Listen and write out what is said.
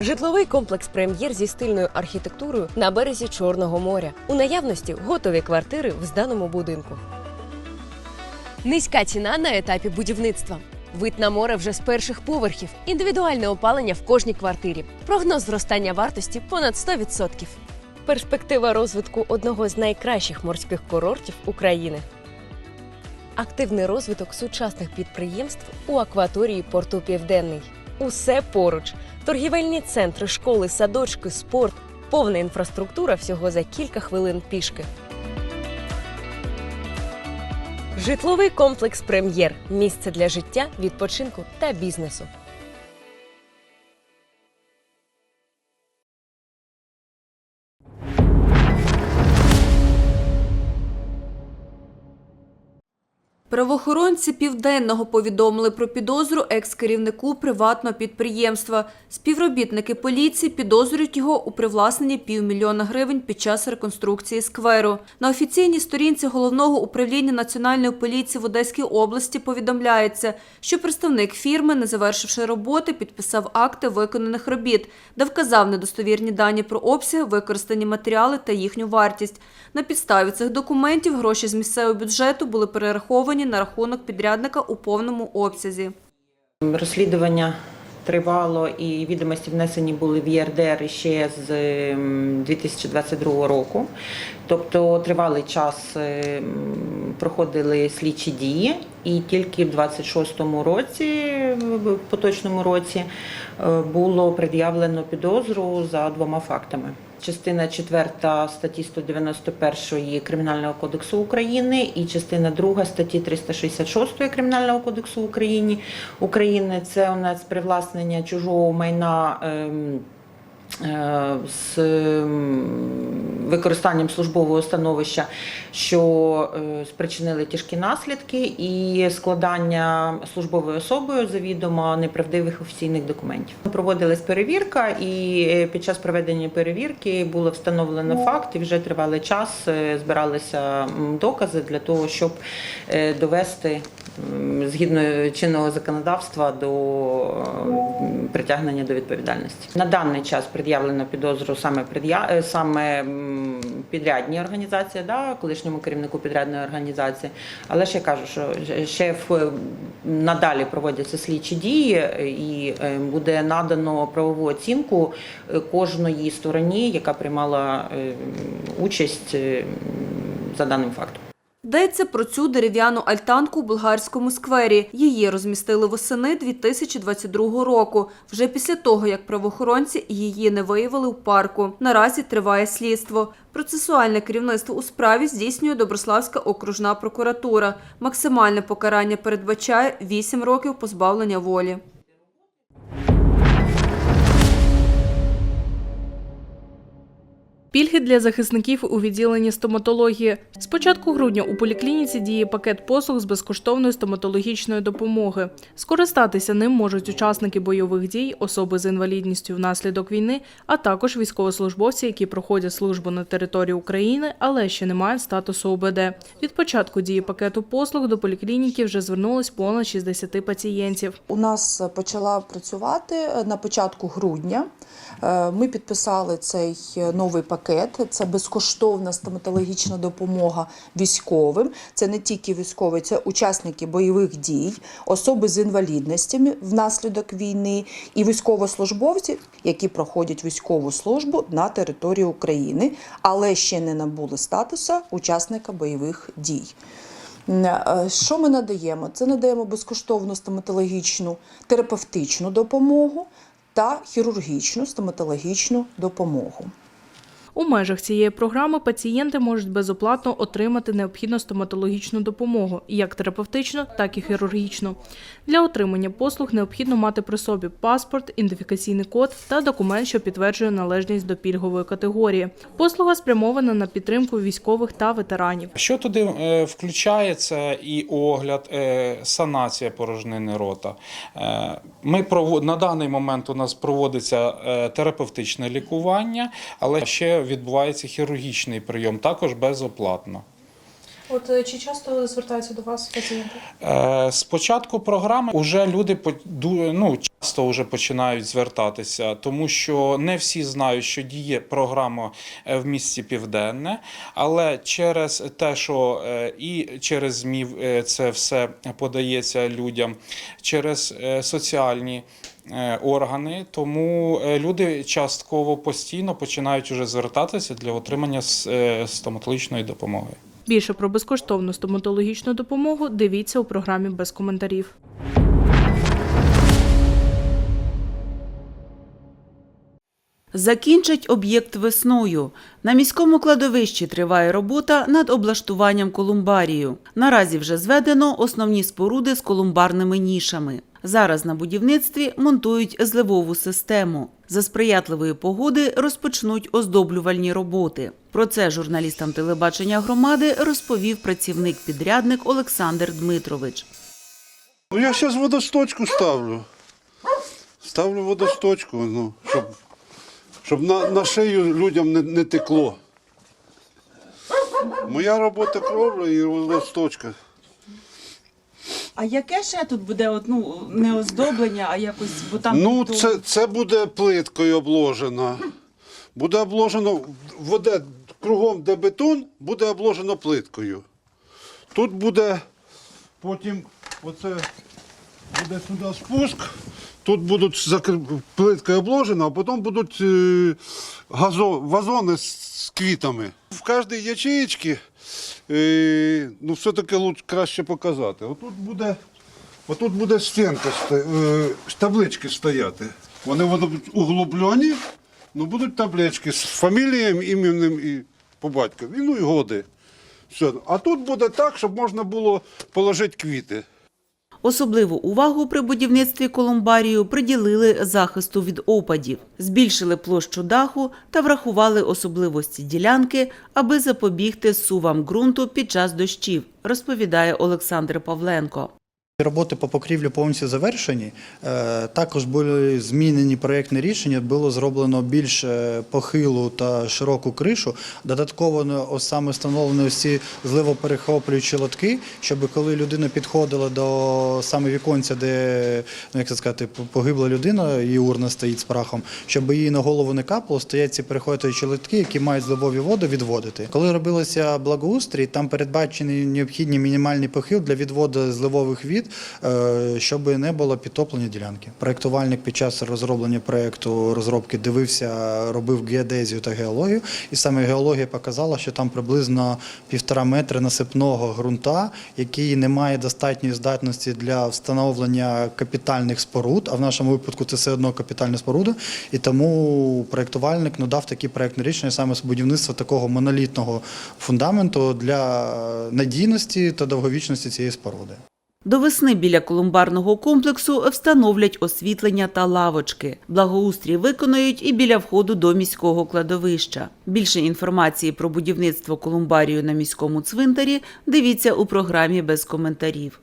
Житловий комплекс прем'єр зі стильною архітектурою на березі Чорного моря. У наявності готові квартири в зданому будинку. Низька ціна на етапі будівництва. Вид на море вже з перших поверхів, індивідуальне опалення в кожній квартирі. Прогноз зростання вартості понад 100%. Перспектива розвитку одного з найкращих морських курортів України. Активний розвиток сучасних підприємств у акваторії порту Південний. Усе поруч: торгівельні центри, школи, садочки, спорт, повна інфраструктура всього за кілька хвилин пішки. Житловий комплекс Прем'єр місце для життя, відпочинку та бізнесу. Правоохоронці південного повідомили про підозру екс-керівнику приватного підприємства. Співробітники поліції підозрюють його у привласненні півмільйона гривень під час реконструкції скверу. На офіційній сторінці головного управління національної поліції в Одеській області повідомляється, що представник фірми, не завершивши роботи, підписав акти виконаних робіт, де вказав недостовірні дані про обсяги, використані матеріали та їхню вартість. На підставі цих документів гроші з місцевого бюджету були перераховані на рахунок підрядника у повному обсязі. Розслідування тривало і відомості внесені були в ЄРДР ще з ем, 2022 року. Тобто тривалий час ем, проходили слідчі дії, і тільки в 26-му році, в поточному році, е, було пред'явлено підозру за двома фактами. Частина 4 статті 191 Кримінального кодексу України і частина 2 статті 366 Кримінального кодексу України. України це у нас привласнення чужого майна. Е, з використанням службового становища, що е, спричинили тяжкі наслідки, і складання службовою особою завідомо неправдивих офіційних документів. Проводилась перевірка, і е, під час проведення перевірки було встановлено факт, і вже тривалий час збиралися докази для того, щоб довести згідно чинного законодавства до притягнення до відповідальності. На даний час пред'явлено підозру саме е, саме підрядній організації, да, колишньому керівнику підрядної організації. Але ж я кажу, що ще в надалі проводяться слідчі дії, е, і е, буде надано правову оцінку кожної стороні, яка приймала участь за даним фактом. Йдеться про цю дерев'яну альтанку у болгарському сквері. Її розмістили восени 2022 року, вже після того, як правоохоронці її не виявили у парку. Наразі триває слідство. Процесуальне керівництво у справі здійснює Доброславська окружна прокуратура. Максимальне покарання передбачає 8 років позбавлення волі. Пільги для захисників у відділенні стоматології. З початку грудня у поліклініці діє пакет послуг з безкоштовної стоматологічної допомоги. Скористатися ним можуть учасники бойових дій, особи з інвалідністю внаслідок війни, а також військовослужбовці, які проходять службу на території України, але ще не мають статусу ОБД. Від початку дії пакету послуг до поліклініки вже звернулось понад 60 пацієнтів. У нас почала працювати на початку грудня. Е, Ми підписали цей новий пакет. Це безкоштовна стоматологічна допомога військовим. Це не тільки військові, це учасники бойових дій, особи з інвалідностями внаслідок війни і військовослужбовці, які проходять військову службу на території України, але ще не набули статусу учасника бойових дій. Е, Що ми надаємо? Це надаємо безкоштовну стоматологічну терапевтичну допомогу та хірургічну стоматологічну допомогу. У межах цієї програми пацієнти можуть безоплатно отримати необхідну стоматологічну допомогу, як терапевтичну, так і хірургічну. Для отримання послуг необхідно мати при собі паспорт, ідентифікаційний код та документ, що підтверджує належність до пільгової категорії. Послуга спрямована на підтримку військових та ветеранів. Що туди е, включається і огляд, е, санація порожнини рота. Е, Ми прово- на даний момент у нас проводиться терапевтичне лікування, але ще відбувається хірургічний прийом, також безоплатно. От е, чи часто звертаються до вас пацієнти? Е, З початку програми вже люди ну, часто вже починають звертатися, тому що не всі знають, що діє програма е, в місті Південне, але через те, що і через ЗМІ це все подається людям, через соціальні. Органи, тому люди частково постійно починають уже звертатися для отримання стоматологічної допомоги. Більше про безкоштовну стоматологічну допомогу дивіться у програмі без коментарів. Закінчать об'єкт весною. На міському кладовищі триває робота над облаштуванням колумбарію. Наразі вже зведено основні споруди з колумбарними нішами. Зараз на будівництві монтують зливову систему. За сприятливої погоди розпочнуть оздоблювальні роботи. Про це журналістам телебачення громади розповів працівник-підрядник Олександр Дмитрович. Ну, я зараз водосточку ставлю. Ставлю водосточку, ну, щоб, щоб на, на шию людям не, не текло. Моя робота кровля і водосточка. А яке ще тут буде от, ну, не оздоблення, а якось, бо там Ну, то- це, це буде плиткою обложено. Буде обложено воде кругом, де бетон, буде обложено плиткою. Тут буде потім оце буде сюди спуск. Тут будуть закр- плиткою обложено, а потім будуть е, газо, вазони з, з квітами. В кожній ячеєчці е, ну, все-таки краще показати. Отут буде, отут буде стінка, е, таблички стояти. Вони будуть углублені, ну будуть таблички з фамілією, іменем і по батькові. Ну і годи. Все. А тут буде так, щоб можна було положити квіти. Особливу увагу при будівництві колумбарію приділили захисту від опадів, збільшили площу даху та врахували особливості ділянки, аби запобігти сувам ґрунту під час дощів, розповідає Олександр Павленко. Роботи по покрівлі повністю завершені. Е, Також були змінені проєктні рішення, було зроблено більш е, похилу та широку кришу. Додатково ось саме встановлені ось ці зливоперехоплюючі лотки, щоб коли людина підходила до саме віконця, де ну, як сказати, погибла людина, її урна стоїть з прахом, щоб їй на голову не капало, стоять ці переходячі лотки, які мають зливові води відводити. Коли робилося благоустрій, там передбачений необхідний мінімальний похил для відводу зливових від, е, щоб не було підтоплення ділянки. Проєктувальник під час розроблення проєкту розробки дивився, робив геодезію та геологію, і саме геологія показала, що там приблизно півтора метри насипного ґрунта, який не має достатньої здатності для встановлення капітальних споруд, а в нашому випадку це все одно капітальна споруда, і тому проєктувальник надав такі проєктні рішення саме з будівництва такого монолітного фундаменту для надійності та довговічності цієї споруди. До весни біля колумбарного комплексу встановлять освітлення та лавочки. Благоустрій виконують і біля входу до міського кладовища. Більше інформації про будівництво колумбарію на міському цвинтарі дивіться у програмі без коментарів.